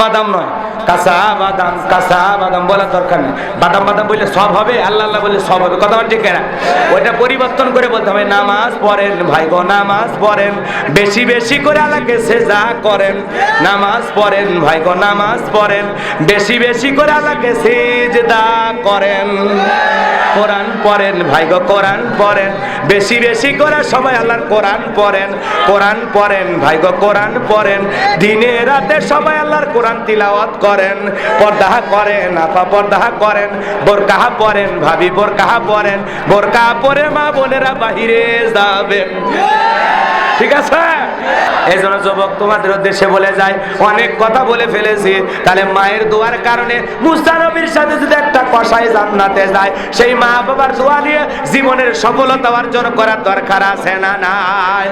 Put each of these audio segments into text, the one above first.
বাদাম নয়। কাঁচা বাদাম কাঁচা বাদাম বলার দরকার নেই। বাদাম বাদাম বললে সব হবে, আল্লাহ আল্লাহ বললে সব হবে। কথা বলছে কেনা ওইটা পরিবর্তন করে বলতে হবে, নামাজ পড়েন, ভাই গো, নামাজ পড়েন, বেশি বেশি করে আল্লাহকে সেজা করেন। নামাজ পড়েন, ভাই গো, নামাজ পড়েন, বেশি বেশি করে আল্লাহকে সেজদা করেন। কোরআন পড়েন, ভাই গো, কোরআন পড়েন, বেশি বেশি করে সবাই আল্লাহর কোরআন পড়েন। কোরআন পড়েন, ভাই গো, কোরআন পড়েন, দিনে রাতে সবাই আল্লাহর কোরআন তিলাওয়াত করেন। পর্দা করেন আপা পর্দা করেন বোরকাহা পরেন, ভাবি বোর কাহা পরেন বোর বোরকা পরে মা বোনেরা বাহিরে যাবেন। ঠিক আছে? এই জন্য যুবক, তোমাদের উদ্দেশ্যে বলে যায় অনেক কথা বলে ফেলেছি, তাহলে মায়ের দোয়ার কারণে মুস্তানবীর সাথে যদি একটা কষাই জান্নাতে যায়, সেই মা বাবার দোয়া নিয়ে জীবনের সফলতা অর্জন করার দরকার আছে না নাই?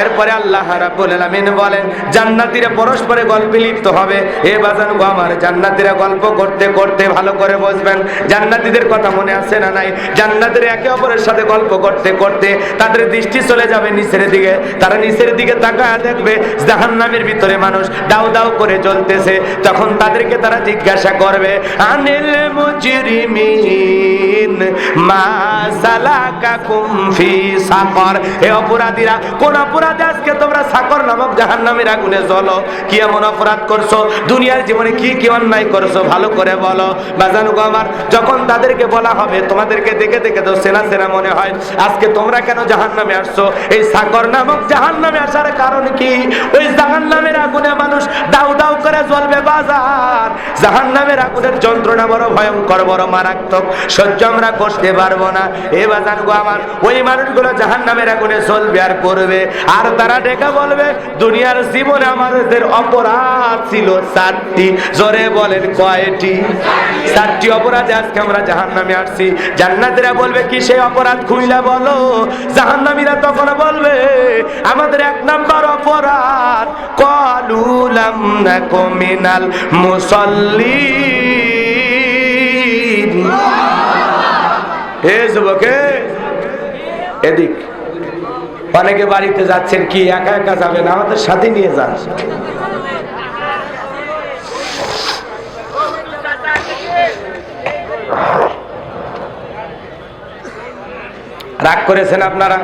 এরপরে আল্লাহ রাব্বুল আলামিন বলেন, জান্নাতীরা পরস্পরে গল্পে লিপ্ত হবে। এ বাজান গো আমার, জান্নাতীরা গল্প করতে করতে ভালো করে বসবেন জান্নাতীদের কথা মনে আছে না নাই? জান্নাতীরা একে অপরের সাথে গল্প করতে করতে তাদের দৃষ্টি চলে যাবে নিচের দিকে তারা নিচের দিকে তাকায় দেখবে জাহান্নামের ভিতরে মানুষ দাউ দাউ করে জ্বলতেছে। তখন তাদেরকে তারা জিজ্ঞাসা করবে, আনিল আজকে তোমরা অপরাধ করছ? দুনিয়ার জীবনে কি কি অন্যায় করছ? ভালো করে বলো। আমার, যখন তাদেরকে বলা হবে, তোমাদেরকে দেখে দেখে তো সেনা সেনা মনে হয়, আজকে তোমরা কেন জাহান্নামে আসছো? এই সাকর নামক জাহান্নামে আসার কারণ কি? ওই জাহান্নামের আগুনে মানুষ দাউ দাউ করে জ্বলবে বাজার। জাহান্নামের আগুনের যন্ত্রণা বড় ভয়ঙ্কর, বড় মারাত্মক। সহ্য আমরা করতে পারব না। এ বাজান গো আমার, ওই মানুষগুলো জাহান্নামের আগুনে জ্বলবে আর করবে আর তারা ডেকে বলবে, দুনিয়ার জীবনে আমাদের অপরাধ ছিল চারটি। জোরে বলেন, কয়টি? চারটি অপরাধে আজকে আমরা জাহান্নামে আসছি। জান্নাতীরা বলবে কি সেই অপরাধ খুইলা বলো? জাহান্নামীরা তখন বলবে আমাদের এক নাম্বার অপরাধ, কলুলাম নাকু মিনাল মুসল্লিন। হে যুবকে, এদিক। অনেকে বাড়িতে যাচ্ছেন কি, একা একা যাবেন? আমাদের সাথে নিয়ে যান। রাগ করেছেন আপনারা?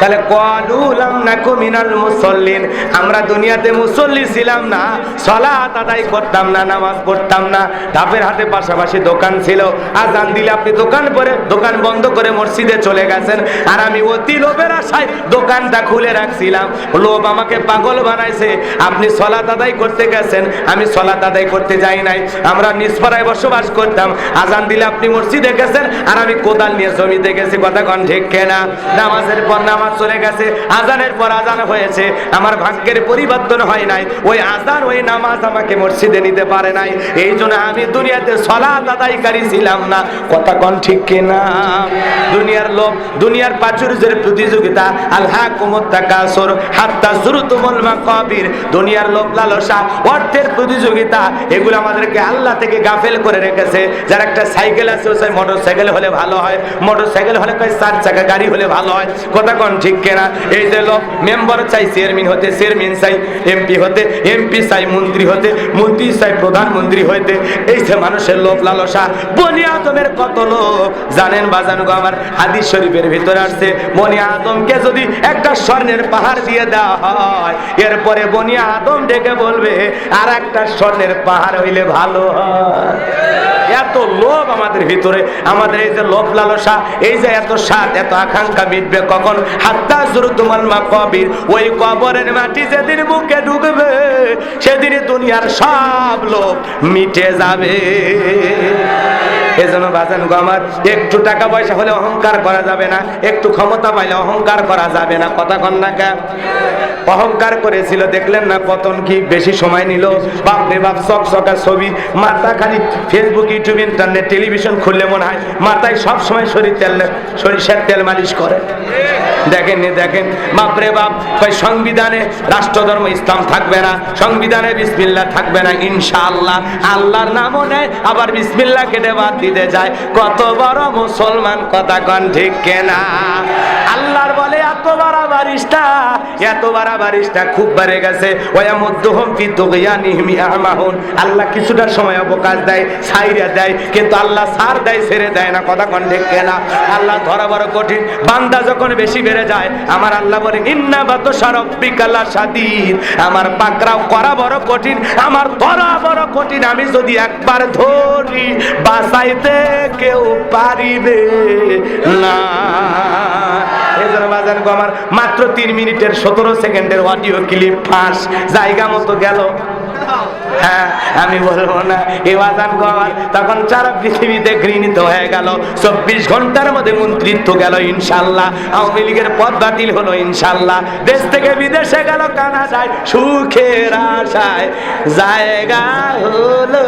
তাহলে কলুলাম নাকু মিনাল মুসল্লিন। আমরা দুনিয়াতে মুসল্লি ছিলাম না, সলাত আদায় করতাম না, নামাজ পড়তাম না। ধাপের হাতে পাশাপাশি দোকান ছিল। আজান দিলে আপনি দোকান পরে, দোকান বন্ধ করে মসজিদে চলে গেছেন। আর আমি অতি লোভের আশায় দোকানটা খুলে রাখছিলাম। লোভ আমাকে পাগল বানাইছে। আপনি সলাত আদায় করতে গেছেন, আমি সলাত আদায় করতে যাই নাই। আমরা নিষ্পরায় বসবাস করতাম। আজান দিলে আপনি মসজিদে গেছেন, আর আমি কোদাল নিয়ে জমিতে গেছি। কথা কন ঠিক কেনা? নামাজের পর নামাজ চলে গেছে, আজানের পর আজান হয়েছে, আমার ভাগ্যের পরিবর্তন হয় নাই, ওই আজান, ওই নামাজ আমাকে মসজিদে নিতে পারে নাই, এই জন্য আমি দুনিয়াতে সলা আদায়কারী ছিলাম না। কথা কন ঠিক কিনা দুনিয়ার লোক, দুনিয়ার প্রাচুর্যের প্রতিযোগিতা আল্লাহ কুমত্তাকাসর হাত্তা জুরুতুমুল মাকাবির, দুনিয়ার লোক লালসা, অর্থের প্রতিযোগিতা, এগুলো আমাদেরকে আল্লাহ থেকে গাফেল করে রেখেছে। যার একটা সাইকেল আছে ও সেই মোটর সাইকেল হলে ভালো হয় মোটর সাইকেল হলে কয় চার চাকা গাড়ি হলে ভালো হয়, কথা কন ঠিক কেনা? এই যে লোক মেম্বার চাই, চেয়ারম্যান হতে, চেয়ারম্যান চাই এমপি হতে এমপি চাই, মন্ত্রী হতে, মন্ত্রী চাই, প্রধানমন্ত্রী হইতে, এই যে মানুষের লোভ লালসা, বনি আদমের কত লোক জানেন বাজানো আমার? হাদিস শরীফের ভিতরে আসছে, বনি আদমকে যদি একটা স্বর্ণের পাহাড় দিয়ে দেওয়া হয়, এরপরে বনি আদম ডেকে বলবে আর একটা স্বর্ণের পাহাড় হইলে ভালো হয়। এত লোভ আমাদের ভিতরে, আমাদের এই যে লোভ লালসা, এই যে এত স্বাদ, এত আকাঙ্ক্ষা মিটবে কখন? হাত্তা তোমার মা কবির, ওই কবরের মাটি যেদিন বুকে ঢুকবে, সেদিন দুনিয়ার সব লোক মিটে যাবে। এজন্য বাজান গো আমার, একটু টাকা পয়সা হলে অহংকার করা যাবে না, একটু ক্ষমতা পাইলে অহংকার করা যাবে না, কথা কন না অহংকার করেছিল, দেখলেন না পতন কি বেশি সময় নিল? বাপ রে বাপ, চক চকা ছবি, মাথা খালি ফেসবুক ইউটিউব ইন্টারনেট টেলিভিশন খুললে মনে হয় মাথায় সব সময় শরীর তেল, সরিষার তেল মালিশ করে। দেখেন দেখেন, বাপ রে বাপ কই সংবিধানে রাষ্ট্রধর্ম ইসলাম থাকবে না, সংবিধানে বিসমিল্লাহ থাকবে না, ইনশাআল্লাহ, আল্লাহর নামও নেয়, আবার বিসমিল্লাহ কেটে বাদ দিতে যায়, কত বড় মুসলমান কথা কন ঠিক কেনা? আল্লাহর বলে, এত বাড়া বারিশটা, এত বাড়া বারিশটা খুব বেড়ে গেছে। ওয়া মধ্যহম ফি তুগয়ানিহিম ইয়ামাহুন আল্লাহ কিছুটা সময় অবকাশ দেয় ছাইরা দেয়, কিন্তু আল্লাহ সার দেয়, ছেড়ে দেয় না, কথা কন ঠিক কেনা? আল্লাহ ধরা বড় কঠিন। বান্দা যখন বেশি বেড়ে যায়, আমার আল্লাহ বলে, ইন্না বাতশা রব্বিকাল্লা সাদিদ আমার পাকরাও করা বড় কঠিন, আমার ধরা বড় কঠিন। আমি যদি একবার ধরি বাঁচাইতে কেউ পারিবে না। আমার মাত্র তিন মিনিটের সতেরো সেকেন্ডের অডিও ক্লিপ ফাঁস, জায়গা মতো গেল। হ্যাঁ আমি বলব না। এ তখন সারা পৃথিবীতে হয়ে গেল। চব্বিশ ঘণ্টার মধ্যে মন্ত্রিত্ব গেল, ইনশাল্লাহ। আওয়ামী লীগের পদ বাতিল হলো, ইনশাল্লাহ। দেশ থেকে বিদেশে গেল কানাডায় সুখের আশায়। জায়গা হলো।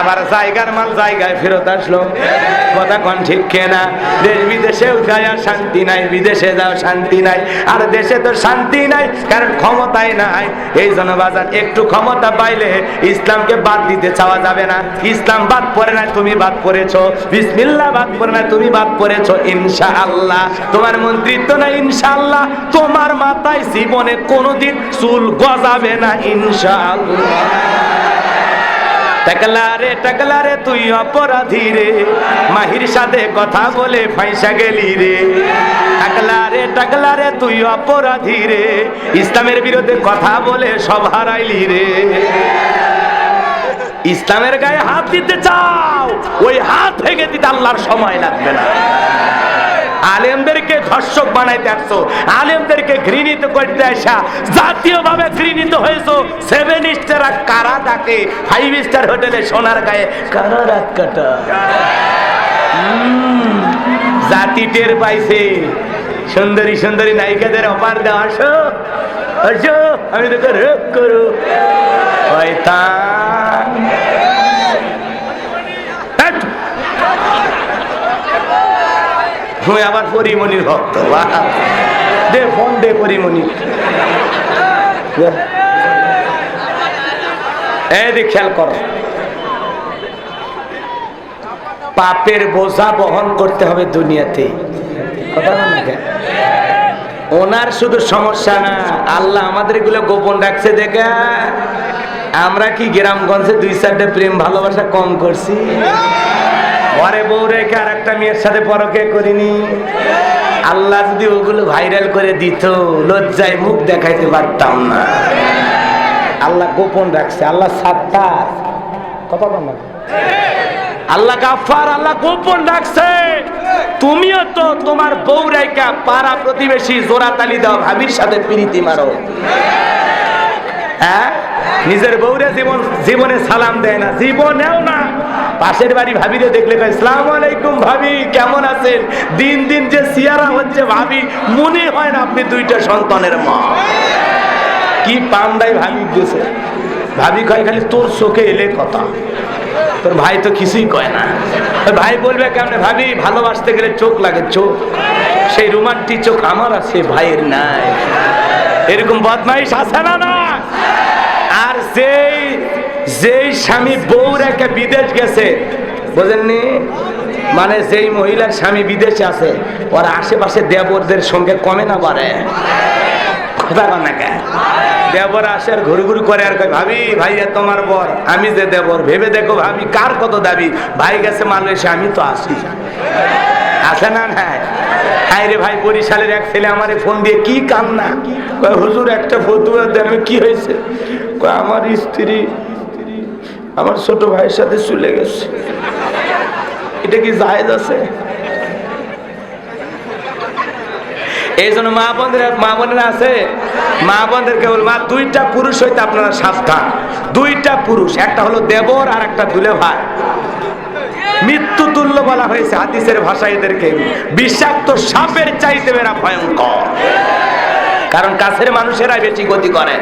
আবার জায়গার মাল জায়গায় ফেরত আসলো। কথা কন ঠিক কেনা? দেশ বিদেশেও যায় শান্তি নাই। বিদেশে যাও, শান্তি নাই। আর দেশে তো শান্তি নাই, কারণ ক্ষমতাই নাই। এই জন্য বাজার একটু ক্ষমতা পাইলে ইসলামকে বাদ দিতে চাওয়া যাবে না। ইসলাম বাদ পড়ে না, তুমি বাদ পড়েছো। বিসমিল্লাহ, বাদ পড়ে না, তুমি বাদ পড়েছো, ইনশাআল্লাহ। তোমার মন্ত্রিত্ব না ইনশাআল্লাহ। তোমার মাথায় জীবনে কোনোদিন চুল গজাবে না, ইনশাআল্লাহ। টাকলা রে টাকলা রে তুই অপরাধী রে। মাহির সাথে কথা বলে ফাইসা গেলি রে। টাকলা রে টাকলা রে তুই অপরাধী রে। ইসলামের বিরুদ্ধে কথা বলে সব হারাইলি রে। ইসলামের গায়ে হাত দিতে চাও, ওই হাত ভেঙে দিতে আল্লাহর সময় লাগবে না। আলেমদেরকে ধর্ষক বানাইতে আসছো, আলেমদেরকে ঘৃণিত করতে আসা, জাতীয়ভাবে ঘৃণিত হয়েছো সেভেন স্টার কারা ডাকে? ফাইভ স্টার হোটেলে সোনার গায়ে কারা রাত কাটা? জাতি টের পাইছে। সুন্দরী সুন্দরী নায়িকাদের অপার দেওয়া আসো আসো, আমি তোকে রোগ করো। শয়তান। তুই আবার পরিমণির ভক্ত! দে ফোন দে পরিমণি। এই খেয়াল করো। পাপের বোঝা বহন করতে হবে দুনিয়াতে। ওনার শুধু সমস্যা না, আল্লাহ আমাদের এগুলো গোপন রাখছে, দেখে। আমরা কি গ্রামগঞ্জে দুই চারটে প্রেম ভালোবাসা কম করছি? ঘরে বউ রেখে আর একটা মেয়ের সাথে পরকে করিনি। আল্লাহ যদি ওগুলো ভাইরাল করে দিত, লজ্জায় মুখ দেখাইতে পারতাম না। আল্লাহ গোপন রাখছে, আল্লাহ সাত্তার। কথা বল আল্লাহ গাফার আল্লাহ গোপন রাখছে। তুমিও তো তোমার বউ রাইকা পাড়া প্রতিবেশী জোড়া তালি দাও, ভাবির সাথে প্রীতি মারো। হ্যাঁ? নিজের বউরে জীবন জীবনে সালাম দেয় না, জীবনেও না। পাশের বাড়ি ভাবিরে দেখলে কয়, সালাম আলাইকুম ভাবি, কেমন আছেন? দিন দিন যে সিয়ারা হচ্ছে ভাবি, মনে হয় না আপনি দুইটা সন্তানের মা। কি পান্দাই ভাবি দিয়েছে ভাবি কয়, খালি তোর চোখে এলে কথা। তোর ভাই তো কিছুই কয় না। ভাই বলবে কেমন ভাবি, ভালোবাসতে গেলে চোখ লাগে চোখ। সেই রোমান্টিক চোখ আমার আছে ভাইয়ের নাই। এরকম বদমাইশ আছে না না? আর যেই যেই স্বামী বউ রেখে বিদেশ গেছে, বোঝেননি? মানে যেই মহিলার স্বামী বিদেশে আছে, ওর আশেপাশে দেবরদের সঙ্গে কমে না পারে দেবর আসে আর ঘুরু ঘুরু করে আর ভাবি ভাইয়া তোমার বর, আমি যে দেবর, ভেবে দেখো ভাবি, কার কত দাবি? ভাই গেছে মালয়েশিয়া, আমি তো আসি। আসে না না হাই রে ভাই, বরিশালের এক ছেলে আমারে ফোন দিয়ে কি কান্না? হুজুর, একটা ফতুয়া দেন কি হয়েছে? আমার স্ত্রী আমার ছোট ভাইয়ের সাথে চলে গেছে। এটা কি জায়েজ আছে? এই জন্য মা বোনদের মা বোনেরা আছে? মা বোনদের কেবল মা, দুইটা পুরুষ হইতে আপনারা সাবধান। দুইটা পুরুষ, একটা হলো দেবর আর একটা দুলে ভাই। মৃত্যু তুল্য বলা হয়েছে হাদিসের ভাষা এদেরকে। বিষাক্ত সাপের চাইতে এরা ভয়ঙ্কর। কারণ কাছের মানুষেরাই বেশি গতি করে।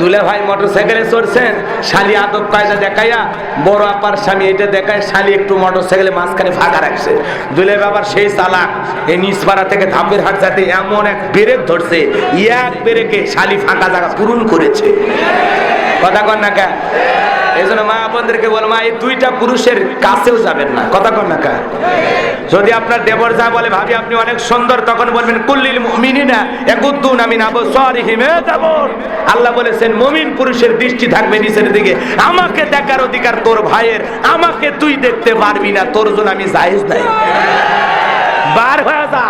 দুলে ভাই মোটর সাইকেলে চড়ছেন, শালি আদব কায়দা দেখাইয়া, বড় আপার স্বামী এটা দেখায়, শালি একটু মোটর সাইকেলে মাঝখানে ফাঁকা রাখছে। দুলে বাবার সেই চালাক, এই নিচপাড়া থেকে ধাপের হাট যাতে এমন এক ব্রেক ধরছে, এক ব্রেকে শালি ফাঁকা জায়গা পূরণ করেছে। কথা কন না কেন? এই জন্য মা বোনদেরকে বল, মা, এই দুইটা পুরুষের কাছেও যাবেন না। কথা কন না যদি আপনার দেবর যা বলে, ভাবি, আপনি অনেক সুন্দর, তখন বলবেন, কুল্লিল মুমিনিনা ইয়াকুদ্দুনা মিন আবসারিহিম। এ দেবর। আল্লাহ বলেছেন, মুমিন পুরুষের দৃষ্টি থাকবে নিচের দিকে। আমাকে দেখার অধিকার তোর ভাইয়ের। আমাকে তুই দেখতে পারবি না। তোর জন্য আমি জায়েজ নাই। বার হয়ে যা।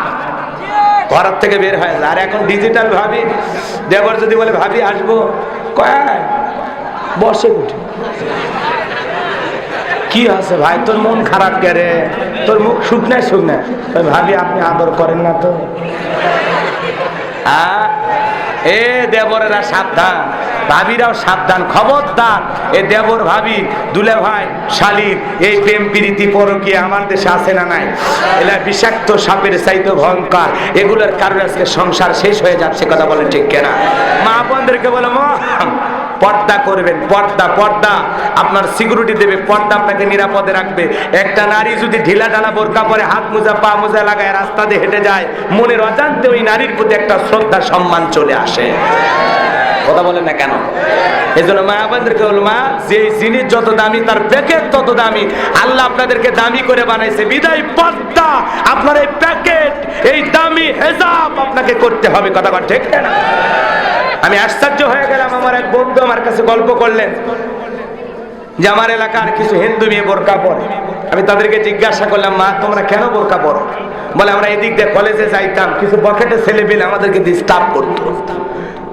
ঘরের থেকে বের হয়ে যা। আর এখন ডিজিটাল ভাবি। দেবর যদি বলে, ভাবি, আসব। কয়? বসে উঠে কি আছে ভাই? তোর মন খারাপ করে তোর মুখ শুকনায় শুকনায় তাই ভাবি, আপনি আদর করেন না তো? এ দেবরেরা সাবধান। ভাবিরাও সাবধান, খবরদার। এ দেবর ভাবি, দুলে ভাই, শালির, এই প্রেম প্রীতি পরকি আমার দেশে আছে না নাই? এলা বিষাক্ত সাপের চাইতে ভয়ঙ্কর এগুলোর কারণে আজকে সংসার শেষ হয়ে যাচ্ছে, কথা বলে ঠিক কেনা? মা বোনদেরকে বলো, মা পর্দা করবেন, পর্দা পর্দা। আপনার সিকিউরিটি দেবে, পর্দা আপনাকে নিরাপদে রাখবে। একটা নারী যদি ঢিলা ঢালা বোরকা পরে হাত মোজা, পা মোজা লাগায়, রাস্তা দিয়ে হেঁটে যায়, মনের অজান্তে ওই নারীর প্রতি একটা শ্রদ্ধা, সম্মান চলে আসে। কথা বলেন না কেন? এই জন্য মা আপনাদেরকে বলব মা যে জিনিস যত দামি, তার প্যাকেট তত দামি। আল্লাহ আপনাদেরকে দামি করে বানাইছে। বিদায় পর্দা, আপনার এই প্যাকেট, এই দামি হেজাব আপনাকে করতে হবে। কথা বল ঠিক না? আমি আশ্চর্য হয়ে গেলাম, আমার এক বন্ধু আমার কাছে গল্প করলেন যে আমার এলাকার কিছু হিন্দু মেয়ে বোরকা পরে। আমি তাদেরকে জিজ্ঞাসা করলাম, মা, তোমরা কেন বোরকা পরো? বলে, আমরা এদিক দিয়ে কলেজে যাইতাম, কিছু বকেটে ছেলে পেলে আমাদেরকে ডিস্টার্ব করতো।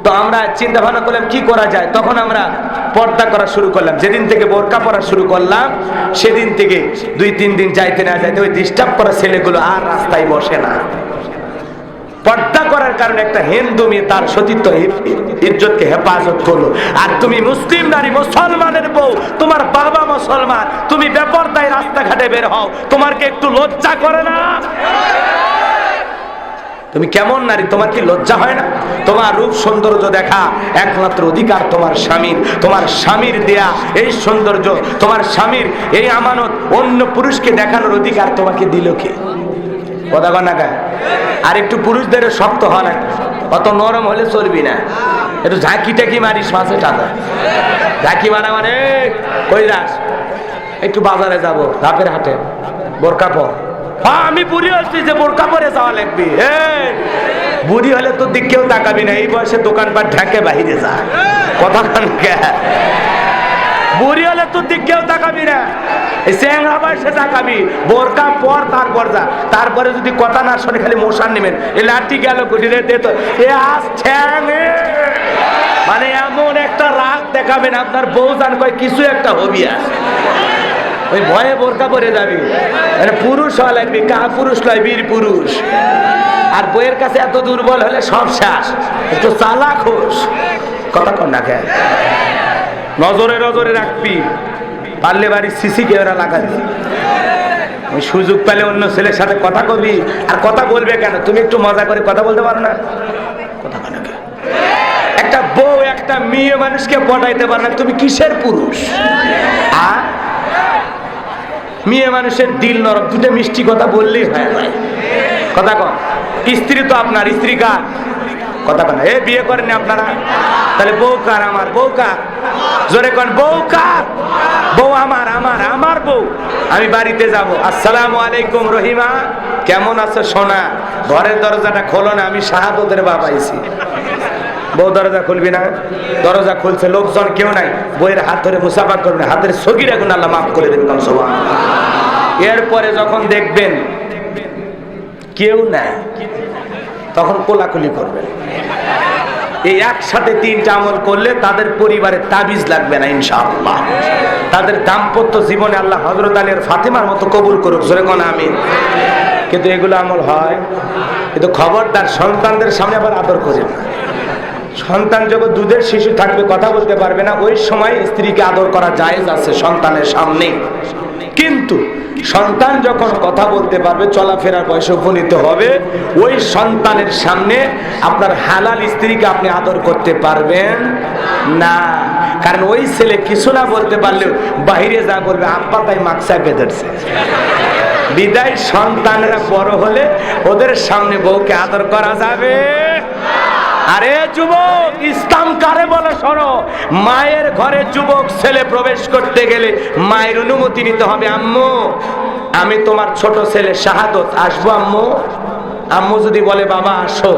তো আমরা চিন্তা ভাবনা করলাম, কি করা যায়? তখন আমরা পর্দা করা শুরু করলাম। যেদিন থেকে বোরকা পরা শুরু করলাম, সেদিন থেকে দুই, তিন দিন যাইতে না যাইতে ওই ডিস্টার্ব করা ছেলেগুলো আর রাস্তায় বসে না। পর্দা করার কারণে একটা হিন্দু মেয়ে তার সতীত্ব ইজ্জতকে হেফাজত করল। আর তুমি মুসলিম নারী, মুসলমানের বউ, তোমার বাবা মুসলমান, তুমি বেপরদায় রাস্তাঘাটে বের হও, তোমার কি একটু লজ্জা করে না? তুমি কেমন নারী, তোমার কি লজ্জা হয় না? তোমার রূপ সৌন্দর্য দেখা একমাত্র অধিকার তোমার স্বামীর। তোমার স্বামীর দেয়া এই সৌন্দর্য, তোমার স্বামীর এই আমানত অন্য পুরুষকে দেখানোর অধিকার তোমাকে দিল কে? না? আর একটু পুরুষদের শক্ত হওয়া লাগবে। অত নরম হলে চলবি না। একটু ঝাঁকি টাকি মারিস মাসে টাকা ঝাঁকি মারা মানে কই যাস একটু বাজারে যাব ধাপের হাটে বোরকা পর। হ্যাঁ, আমি বুড়ি হচ্ছি যে বোরকা পরে যাওয়া লাগবে। বুড়ি হলে তোর দিক কেউ তাকাবি না এই বয়সে দোকানপাট ঢাকে বাহিরে যা। কথা? বুড়ি হলে তোর দিক কেউ তাকাবি না চ্যাংরা বয়সে তাকাবি বোরকা পর তারপর যা। তারপরে যদি কথা না শোনে খালি মশান নেবেন এ লাঠি গেল গুটি দে তো। এ আস ঠ্যাং। মানে এমন একটা রাগ দেখাবেন আপনার বউ জান কয় কিছু একটা হবি আছে ওই ভয়ে বোরকা পরে যাবি। পুরুষ হওয়া লাগবে কা পুরুষ নয় বীর পুরুষ। আর বইয়ের কাছে এত দুর্বল হলে সব শেষ। একটু চালাক হোস। কথা কর না কেন নজরে নজরে রাখবি। পারলে বাড়ির সিসি ক্যামেরা লাগাবি। ওই সুযোগ পেলে অন্য ছেলের সাথে কথা কবি। আর কথা বলবে কেন? তুমি একটু মজা করে কথা বলতে পারো না? কথা কেন? একটা বউ, একটা মেয়ে মানুষকে পটাইতে পারে না। তুমি কিসের পুরুষ? আ? মেয়ে মানুষের দিল নরম। দুটো মিষ্টি কথা বললেই হয়। ভাই কথা কন। স্ত্রী তো আপনার, স্ত্রী কার? কথা কন। এ, বিয়ে করেন আপনারা? তাহলে বউ কার আমার? বউ কার? জোরে কন, বউ কার? বউ আমার আমার আমার বউ। আমি বাড়িতে যাব। আসসালামু আলাইকুম রহিমা। কেমন আছো সোনা? ঘরের দরজাটা খোলো না, আমি শাহাদতের বাবাইছি বউ দরজা খুলবি না? দরজা খুলছে, লোকজন কেউ নাই। বইয়ের হাত ধরে মুসাফা করবে হাতের সগির এখন আল্লাহ মাফ করে দেবেন কম সবা এরপরে যখন দেখবেন কেউ নাই, তখন কোলাকুলি করবেন এই একসাথে তিনটা আমল করলে তাদের পরিবারে তাবিজ লাগবে না, ইনশাআল্লাহ। তাদের দাম্পত্য জীবনে আল্লাহ হজরত আলীর ফাতেমার মতো কবুল করুক। জোরে কোন আমি কিন্তু এগুলো আমল হয়, কিন্তু খবরদার সন্তানদের সামনে আবার আদর করেন না। সন্তান যখন দুধের শিশু থাকবে, কথা বলতে পারবে না। ওই সময় স্ত্রীকে আদর করা জায়েজ আছে সন্তানের সামনে। কিন্তু সন্তান যখন কথা বলতে পারবে, চলাফেরার বয়সে উপনীত হবে, ওই সন্তানের সামনে আপনার হালাল স্ত্রীকে আপনি আদর করতে পারবেন না। কারণ ওই ছেলে কিছু না বলতে পারলেও বাহিরে যা বলবে, আব্বা তাই মাকসা বেঁধেছে। বিদায় সন্তানেরা বড় হলে ওদের সামনে বউকে আদর করা যাবে। আরে যুবক, ইসলাম কারে বলে সরো মায়ের ঘরে যুবক ছেলে প্রবেশ করতে গেলে মায়ের অনুমতি নিতে হবে। আম্মু, আমি তোমার ছোট ছেলে শাহাদত, আসব আম্মু? আম্মু যদি বলে, বাবা, আসো।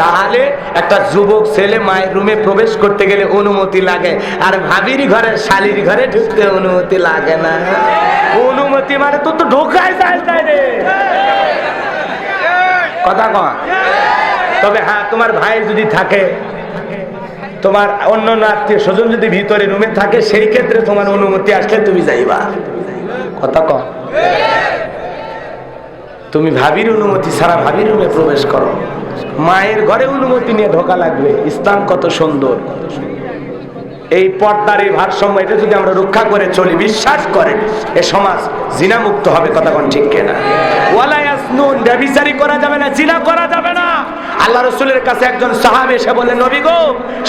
তাহলে একটা যুবক ছেলে মায়ের রুমে প্রবেশ করতে গেলে অনুমতি লাগে। আর ভাবির ঘরে, শালির ঘরে ঢুকতে অনুমতি লাগে না। অনুমতি মানে তো তো ঢোকায় যায় তাই রে। কথা কয় তবে হ্যাঁ তোমার ভাই যদি থাকে, তোমার অন্য আত্মীয় স্বজন যদি ভিতরে রুমে থাকে, সেই ক্ষেত্রে তোমার অনুমতি আসলে তুমি যাইবা। কথা কম তুমি ভাবির অনুমতি ছাড়া ভাবির রুমে প্রবেশ করো। মায়ের ঘরে অনুমতি নিয়ে ঢোকা লাগবে। ইসলাম কত সুন্দর। এই পর্দার এই ভারসাম্য, এটা যদি আমরা রক্ষা করে চলি, বিশ্বাস করেন, এ সমাজ জিনা মুক্ত হবে, কথা কোন ঠিক কেনা? ওয়ালা ইয়াসনুন ব্যভিচারী করা যাবে না, জিনা করা যাবে না। আল্লাহ রসুলের কাছে একজন সাহাবে এসে বললেন, নবী গো,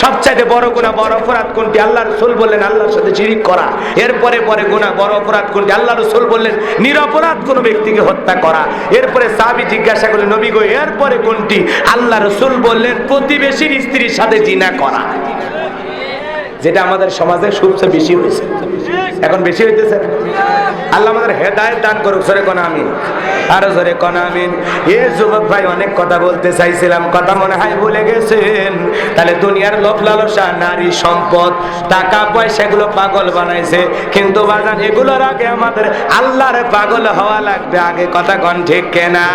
সবচাইতে বড় গুনাহ, বড় অপরাধ কোনটি? আল্লাহ রসুল বললেন, আল্লাহর সাথে শিরিক করা। এরপরে পরে গুনাহ, বড় অপরাধ কোনটি? আল্লাহ রসুল বললেন, নিরপরাধ কোনো ব্যক্তিকে হত্যা করা। এরপরে সাহাবী জিজ্ঞাসা করলেন, নবী গো, এরপরে কোনটি? আল্লাহ রসুল বললেন, প্রতিবেশীর স্ত্রীর সাথে জিনা করা। যেটা আমাদের সমাজে সবচেয়ে বেশি হয়েছে। এখন বেশি হইতেছে? আল্লাহ আমাদের হেদায়ত দান করুক সরে কোন আমিন। আরও কোন আমিন। এ যুবক ভাই, অনেক কথা বলতে চাইছিলাম, কথা মনে হয় ভুলে গেছেন। তাহলে দুনিয়ার লোভ লালসা, নারী সম্পদ, টাকা পয়সা এগুলো পাগল বানাইছে। কিন্তু বাজান, এগুলোর আগে আমাদের আল্লাহর পাগল হওয়া লাগবে, আগে কথা কন ঠিক কেনা?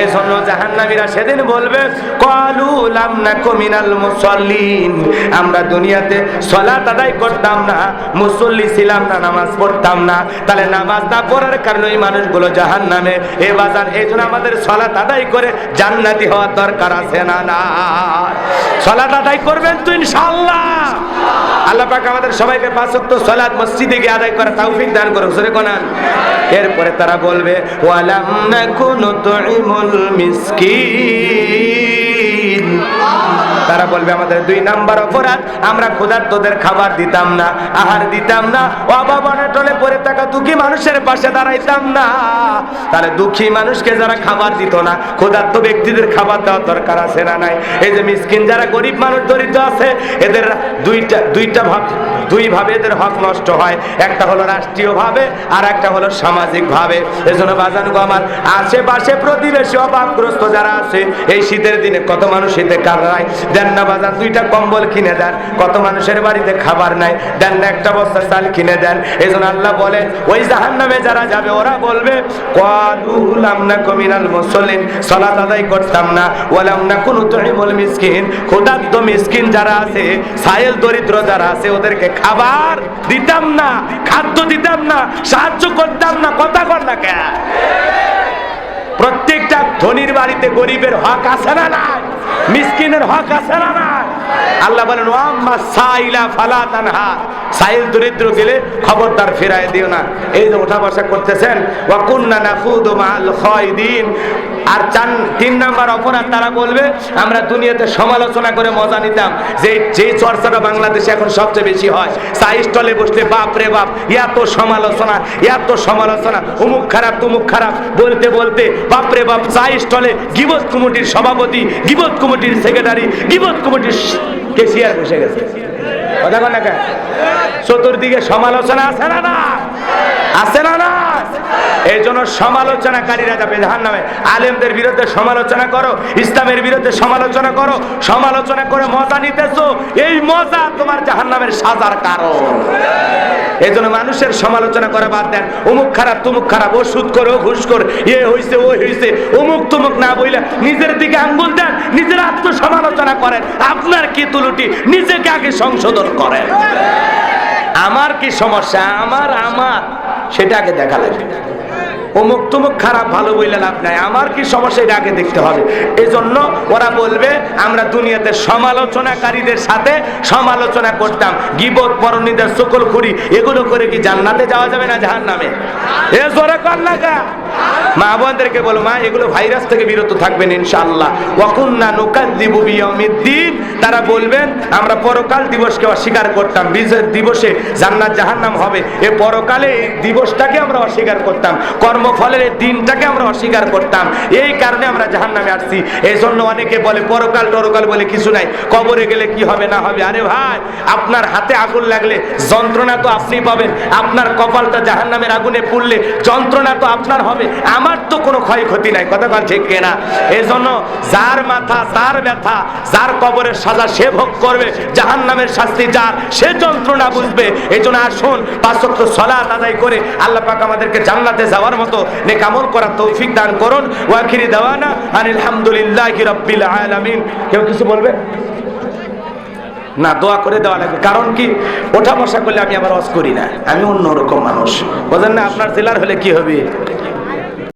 এই জন্য জাহান্নামীরা সেদিন বলবে, কলু লাম নাকু মিনাল মুসাল্লিন। আমরা দুনিয়াতে সলাত আদায় করতাম না, মুসল্লি ছিলাম না, নামাজ পড়তাম না। তাহলে নামাজ না পড়ার কারণে এই মানুষগুলো জাহান নামে এ বাজার, এই জন্য আমাদের সলাত আদায় করে জান্নাতি হওয়ার দরকার আছে না না? সলাত আদায় করবেন তো ইনশাআল্লাহ। আল্লাহ পাক আমাদের সবাইকে পাঁচ ওয়াক্ত সালাত মসজিদে গিয়ে আদায় করার তৌফিক দান করুক সরে কোনান এরপরে তারা বলবে, ওয়ালাম নাকুনু তুইমুল মিসকিন। তারা বলবে, আমাদের দুই নাম্বার অপরাধ, আমরা ক্ষুধার্তদের খাবার দিতাম না, আহার দিতাম না অভাব অনটনে পড়ে থাকা দুঃখী মানুষের পাশে দাঁড়াইতাম না। তাহলে দুঃখী মানুষকে যারা খাবার দিত না, ক্ষুধার্ত ব্যক্তিদের খাবার দেওয়ার দরকার আছে না নাই? এই যে মিসকিন, যারা গরিব মানুষ, দরিদ্র আছে, এদের দুইটা দুইটা ভাব, দুই ভাবে এদের হক নষ্ট হয়। একটা হলো রাষ্ট্রীয় ভাবে, আর একটা হলো সামাজিক ভাবে। এজন্য বাজান আমার, আশেপাশে প্রতিবেশী অভাবগ্রস্ত যারা আছে, এই শীতের দিনে কত মানুষ শীতে কারায় দেন না দুইটা কম্বল কিনে দেন। কত মানুষের বাড়িতে খাবার নাই। দেন না একটা বস্তা চাল কিনে দেন। এই জন্য আল্লাহ বলে, ওই জাহান নামে যারা যাবে, ওরা বলবে আছে দরিদ্র যারা আছে, ওদেরকে খাবার দিতাম না, খাদ্য দিতাম না, সাহায্য করতাম না। কে প্রত্যেকটা ধনির বাড়িতে গরিবের হক আছে না নাই? মিসকিনের হক আছে না নাই? আল্লাহ বলেন ওয়াম্মা সাইলা ফালা তানহা। সাইল দরিদ্র গেলে খবরদার ফেরায় দিও না। এই যে ওঠা বসা করতেছেন, ওয়া কুননা নাখুদু মাল খায়দিন। আর চান তিন নাম্বার অপরাধ তারা বলবে, আমরা দুনিয়াতে সমালোচনা করে মজা নিতাম। যে যে চর্চাটা বাংলাদেশে এখন সবচেয়ে বেশি হয় চা স্টলে বসলে বাপ রে বাপ, এত সমালোচনা এত সমালোচনা অমুক খারাপ, তুমুক খারাপ, বলতে বলতে বাপ রে বাপ চা স্টলে গিবত কমিটির সভাপতি, গিবত কমিটির সেক্রেটারি, গিবত কমিটির কেসিয়ার বসে গেছে। কথা কেন? চতুর্দিকে সমালোচনা আছে না না? আছে না না? এই জন্য সমালোচনাকারীরা যাবে জাহান নামে আলেমদের বিরুদ্ধে সমালোচনা করো, ইসলামের বিরুদ্ধে সমালোচনা করো, সমালোচনা করে মজা নিতেছো, এই মজা তোমার জাহান নামের সাজার কারণ। এই জন্য মানুষের সমালোচনা করে বাদ দেন, অমুক খারাপ তুমুক খারাপ, ওষুধ করে, ঘুষ কর এ হইছে, ওই হইছে, অমুক তুমুক না বইলে নিজের দিকে আঙ্গুল দেন, নিজের আত্মসমালোচনা করেন, আপনার কি তুলুটি নিজেকে আগে সংশোধন করেন। আমার কি সমস্যা? আমার আমার। সেটা আগে দেখা লাগবে। অমুক তুমুক খারাপ, ভালো বললে লাভ নাই। আমার কি সমস্যা এটা আগে দেখতে হবে। এই জন্য ওরা বলবে, আমরা দুনিয়াতে সমালোচনাকারীদের সাথে সমালোচনা করতাম। গিবত পরনীদের সকল খুরি এগুলো করে কি জান্নাতে যাওয়া যাবে না জাহান নামে এ জোরে কর লাগা মা বোনদেরকে বলো, মা, এগুলো ভাইরাস থেকে বিরত থাকবেন ইনশাআল্লাহ। ওয়াকুন্না নুকাদ্দিবু বিয়াউমিদ্দিন। তারা বলবেন, আমরা পরকাল দিবসকে অস্বীকার করতাম বিজয় দিবসে জান্নাত জাহান্নাম হবে। এ পরকালে এই দিবসটাকে আমরা অস্বীকার করতাম, কর্মফলের এই দিনটাকে আমরা অস্বীকার করতাম। এই কারণে আমরা জাহান্নামে আসছি। এই জন্য অনেকে বলে, পরকাল টরকাল বলে কিছু নাই, কবরে গেলে কি হবে, না হবে? আরে ভাই, আপনার হাতে আগুন লাগলে যন্ত্রণা তো আপনি পাবেন। আপনার কপালটা জাহান্নামের আগুনে পুড়লে যন্ত্রণা তো আপনার হবে। আমার তো কোনো ক্ষয়ক্ষতি নাই। বল ঠিক কেনা? এই জন্য যার মাথা, তার ব্যথা, যার কবরের সাজা সে ভোগ করবে, জাহান্নামের শাস্তি যার, সে যন্ত্রণা বুঝবে। এই জন্য আসুন পাঁচক্ত সলাত আদায় করে আল্লাহ পাক আমাদেরকে জান্নাতে যাওয়ার মতো নেক আমল করার তৌফিক দান করুন। ওয়াখিরি দেওয়ানা আনিল হামদুলিল্লাহি রাব্বিল আলামিন। কেউ কিছু বলবে? না, দোয়া করে দেওয়া লাগবে। কারণ কি? ওঠা বসা করলে আমি আবার অস করি না। আমি অন্যরকম মানুষ। বোঝেন না, আপনার জেলার হলে কি হবে?